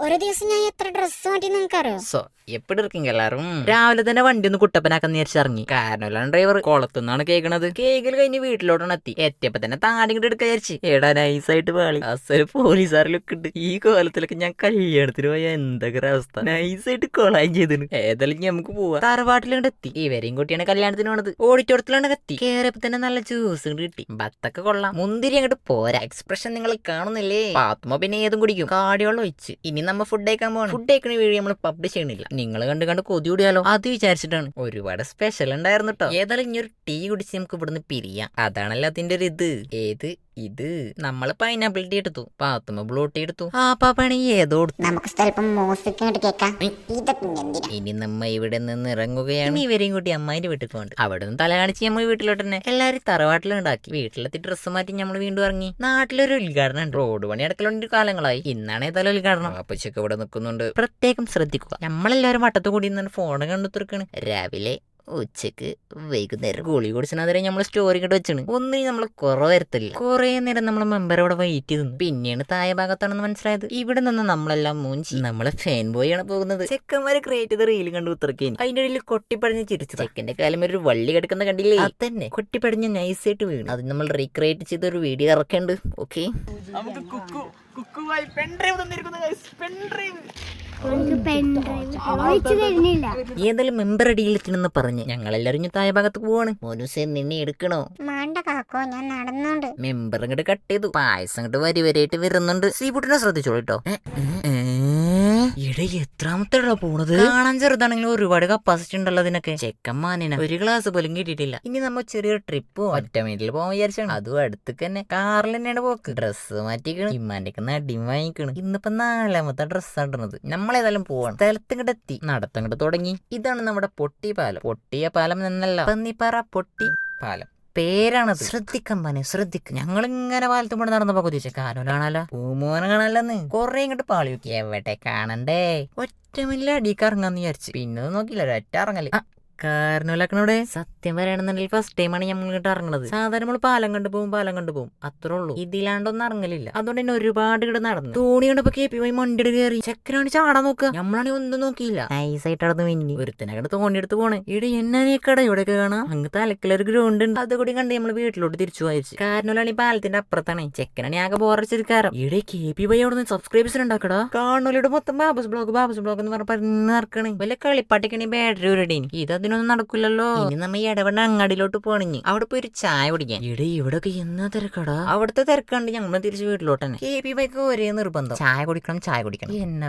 ഒരു ദിവസം ഞാൻ എത്ര ഡ്രസ്സ് മാറ്റി നിങ്ങൾക്കറിയോ? സോ എപ്പോഴും എല്ലാരും? രാവിലെ തന്നെ വണ്ടി ഒന്ന് കുട്ടപ്പനാക്കാൻ നേരിച്ചിറങ്ങി കാരണം ഡ്രൈവർ കുളത്തുനിന്നാണ് കേൾക്കണത് കേക്കിൽ കഴിഞ്ഞ് വീട്ടിലോട്ടാണ് എത്തി. എത്തിയപ്പോ തന്നെ താടിങ്ങോട്ട് എടുക്കാൻ വിചാരിച്ചു. എടാ നൈസായിട്ട് പാളി. അസൽ പോലീസുകാർ ലുക്ക് ഉണ്ട് ഈ കോലത്തിലൊക്കെ ഞാൻ കല്യാണത്തിന് പോയ എന്തൊക്കെ ഒരു അവസ്ഥ. നൈസായിട്ട് കൊളായും ചെയ്തിന് ഏതായാലും നമുക്ക് പോവാ. തറവാട്ടിലുണ്ട് എത്തി. ഇവരെയും കുട്ടിയാണ് കല്യാണത്തിന് പോണത്. ഓടിച്ചോടത്തിലാണ് എത്തി. കേറിയപ്പോ തന്നെ നല്ല ജ്യൂസ് കിട്ടി. ബത്തൊക്കെ കൊള്ളാം. മുന്തിരി അങ്ങോട്ട് പോരാ. എക്സ്പ്രഷൻ നിങ്ങൾ കാണുന്നില്ലേ? പാത്മ പിന്നെ ഏതും കുടിക്കും. കാടിവെള്ളം ഒഴിച്ച്. ഇനി നമ്മ ഫുഡ് കഴിക്കാൻ പോകണം ഫുഡ് കഴിക്കണ വീഡിയോ നമ്മൾ പബ്ലിഷ് ചെയ്യണില്ല. നിങ്ങൾ കണ്ട് കണ്ട് കൊതി കൂടിയാലോ? അത് വിചാരിച്ചിട്ടാണ്. ഒരുപാട് സ്പെഷ്യൽ ഉണ്ടായിരുന്നു കേട്ടോ ഏതായാലും ഇനി ഒരു ടീ കുടിച്ച് നമുക്ക് ഇവിടുന്ന് പിരിയാം. അതാണല്ലോ അതിന്റെ ഒരു ഇത്. ഏത്? ഇത് നമ്മൾ പൈനാപ്പിൾ ടീ എടുത്തു പാത്തുമ്മ ബ്ലൂ ടീ എടുത്തു. ആ പാപ്പാണ് ഏതോ എടുത്തു. നമുക്ക് സ്വല്പം മ്യൂസിക് ഇങ്ങോട്ട് കേൾക്കാം. ഇതൊക്കെ എന്തിനാ? ഇനി നമ്മ ഇവിടെ നിന്ന് ഇറങ്ങുകയാണ്. ഇനി ഇവരെയും കൂട്ടി അമ്മായിന്റെ വീട്ടിൽ പോകണ്ട. അവിടെ നിന്ന് തല കാണിച്ച് നമ്മൾ വീട്ടിലോട്ട് തന്നെ. എല്ലാരും തറവാട്ടിലുണ്ടാക്കി. വീട്ടിലെത്തി ഡ്രസ്സ് മാറ്റി നമ്മൾ വീണ്ടും ഇറങ്ങി. നാട്ടിലൊരു ഉദ്ഘാടനം ഉണ്ട് റോഡ് പണി അടക്കലുണ്ട് കാലങ്ങളായി. ഇന്നാണ് ഏതായാലും ഉദ്ഘാടനം. അപ്പച്ചൊക്കെ ഇവിടെ നിൽക്കുന്നുണ്ട്. പ്രത്യേകം ശ്രദ്ധിക്കുക. നമ്മളെല്ലാവരും വട്ടത്ത് കൂടി നിന്ന് ഫോൺ കണ്ടു തീർക്കാണ് രാവിലെ ഉച്ചയ്ക്ക് വൈകുന്നേരം ഗുളി കുടിച്ചതിനെ നമ്മൾ സ്റ്റോറി ഇങ്ങോട്ട് വെച്ചാണ്. ഒന്നും നമ്മൾ കുറവ് വരത്തില്ല. കുറെ നേരം നമ്മൾ മെമ്പർ അവിടെ വെയിറ്റ് ചെയ്തു പിന്നെയാണ് താഴെ ഭാഗത്താണെന്ന് മനസ്സിലായത്. ഇവിടെ നിന്ന് നമ്മളെല്ലാം മൂഞ്ചി നമ്മളെ ഫാൻ ബോയ് ആണ് പോകുന്നത്. ചെക്കന്മാര് ക്രിയേറ്റ് ചെയ്ത റീൽ കണ്ടു ഉത്തർക്കേനി അതിന്റെ ഇടയിൽ കൊട്ടിപ്പടഞ്ഞ് ചിരിച്ചു ചെക്കന്റെ കാലം ഒരു വള്ളി കിടക്കുന്ന കണ്ടില്ലേ? തന്നെ കൊട്ടിപ്പടഞ്ഞ് നൈസ് ആയിട്ട് വീണു. അത് നമ്മൾ റീക്രിയേറ്റ് ചെയ്ത ഒരു വീഡിയോ ഇറക്കേണ്ട. ഓക്കെ നമുക്ക് ഏതായാലും മെമ്പർ അടിയിലെത്തിനെന്ന് പറഞ്ഞ്. ഞങ്ങളെല്ലാരും താഴെ ഭാഗത്ത് പോവാണ്. മോനുസെ നിന്നെ എടുക്കണോ? മാണ്ട കാക്കോ ഞാൻ നടന്നോണ്ട്. മെമ്പർ ഇങ്ങോട്ട് കട്ട് ചെയ്തു. പായസം ഇങ്ങോട്ട് വരി വരിയായിട്ട് വരുന്നുണ്ട്. ശ്രീപുട്ടിനെ ശ്രദ്ധിച്ചോളൂ കേട്ടോ ഇട എത്രാമത്തെ പോണത്? കാണാൻ ചെറുതാണെങ്കിലും ഒരുപാട് കപ്പാസിറ്റി ഉണ്ടല്ലോ അതിനൊക്കെ. ചെക്കന്മാനിന ഒരു ഗ്ലാസ് പോലും കിട്ടിയിട്ടില്ല. ഇനി നമ്മ ചെറിയൊരു ട്രിപ്പ് ഒറ്റ മിനിറ്റിൽ പോകാൻ വിചാരിച്ചാണ്. അതും അടുത്തേക്ക് തന്നെ കാറിൽ തന്നെയാണ് പോക്ക്. ഡ്രസ്സ് മാറ്റിക്കണ് ഇമ്മാന്റെ നടി വാങ്ങിക്കണ് ഇന്നിപ്പോ നാലാമത്തെ ഡ്രസ്സ് ഇടണത്. നമ്മളേതായാലും പോവാണ്. സ്ഥലത്തിങ്ങോട്ട് എത്തി. നടത്തങ്ങോട്ട് തുടങ്ങി. ഇതാണ് നമ്മുടെ പൊട്ടി പാലം. പൊട്ടിയ പാലം എന്നല്ല. പന്നിപ്പാറ പൊട്ടി പാലം. പേരാണത് ശ്രദ്ധിക്കാൻ പനെ ശ്രദ്ധിക്കും. ഞങ്ങൾ ഇങ്ങനെ പാലത്തും കൂടെ നടന്നപ്പോ കൊതിച്ച കാനോലാണല്ലോ. പൂമോനെ കാണാലെന്ന് കൊറേ ഇങ്ങോട്ട് പാളി നോക്കി എവിടെ കാണണ്ടേ? ഒറ്റമില്ല അടിക്കറങ്ങാന്ന് വിചാരിച്ചു. പിന്നെ നോക്കില്ല നോക്കിയില്ല ഒറ്റ ഇറങ്ങൽ. ആ, കാരണോലാക്കണോടെ സത്യം പറയണെന്നുണ്ടെങ്കിൽ ഫസ്റ്റ് ടൈമാണ് നമ്മൾ ഇങ്ങോട്ട് ഇറങ്ങണത്. സാധാരണ നമ്മൾ പാലം കണ്ടു പോകും പാലം കണ്ടു പോകും. അത്രേ ഉള്ളൂ. ഇതിലാണ്ടൊന്നും ഇറങ്ങലില്ല. അതുകൊണ്ട് തന്നെ ഒരുപാട് ഇവിടെ നടന്നു. തോണി കണ്ടപ്പോ കെ പി വൈ മണ്ടിയുടെ കയറി. ചെക്കനാണ് ചാടാൻ നോക്കുക. നമ്മളാണെങ്കിൽ ഒന്നും നോക്കിയില്ല. നൈസായിട്ട് നടന്ന് മിന്നി. ഒരുത്തനകണ്ട് തോണി എടുത്ത് പോണേ. ഇവിടെ എന്നാ കട ഇവിടെയൊക്കെ കാണാം? അങ്ങ് തലക്കിലൊരു ഗ്രൗണ്ട് ഉണ്ട്. അതുകൂടി കണ്ട് നമ്മൾ വീട്ടിലോട്ട് തിരിച്ചു വായിച്ചു. കാരണോലാണ് ഈ പാലത്തിന്റെ അപ്പുറത്താണ്. ചെക്കനാണ് ആകെ ബോറച്ചിരിക്കാറ് ഇവിടെ കെ പി വൈ അവിടെ നിന്ന് സബ്സ്ക്രൈബേഴ്സ് ഉണ്ടാക്കടാ. കാണോലോട് മൊത്തം ബാബുസ് ബ്ലോഗ് ബാബസ് ബ്ലോഗ് എന്ന് പറഞ്ഞ പറഞ്ഞു നടക്കണേ. വല്ല കളിപ്പാട്ടിക്കണി ബാറ്ററി ഒരു ഇത് അതിനൊന്നും നടക്കില്ലല്ലോ ഇനി നമ്മ ഈ ഇടവണ്ണ അങ്ങാടിയിലോട്ട് പോണിഞ്ഞ്. അവിടെ പോയി ഒരു ചായ കുടിക്കാൻ. ഇവിടെ ഇവിടൊക്കെ എന്നാ തിരക്കടാ? അവിടുത്തെ തിരക്കാണ്ട് ഞങ്ങൾ തിരിച്ച് വീട്ടിലോട്ട് തന്നെ കെ പി ബൈക്ക് ഒരേ നിർബന്ധം. ചായ കുടിക്കണം ചായ കുടിക്കണം. എന്നെ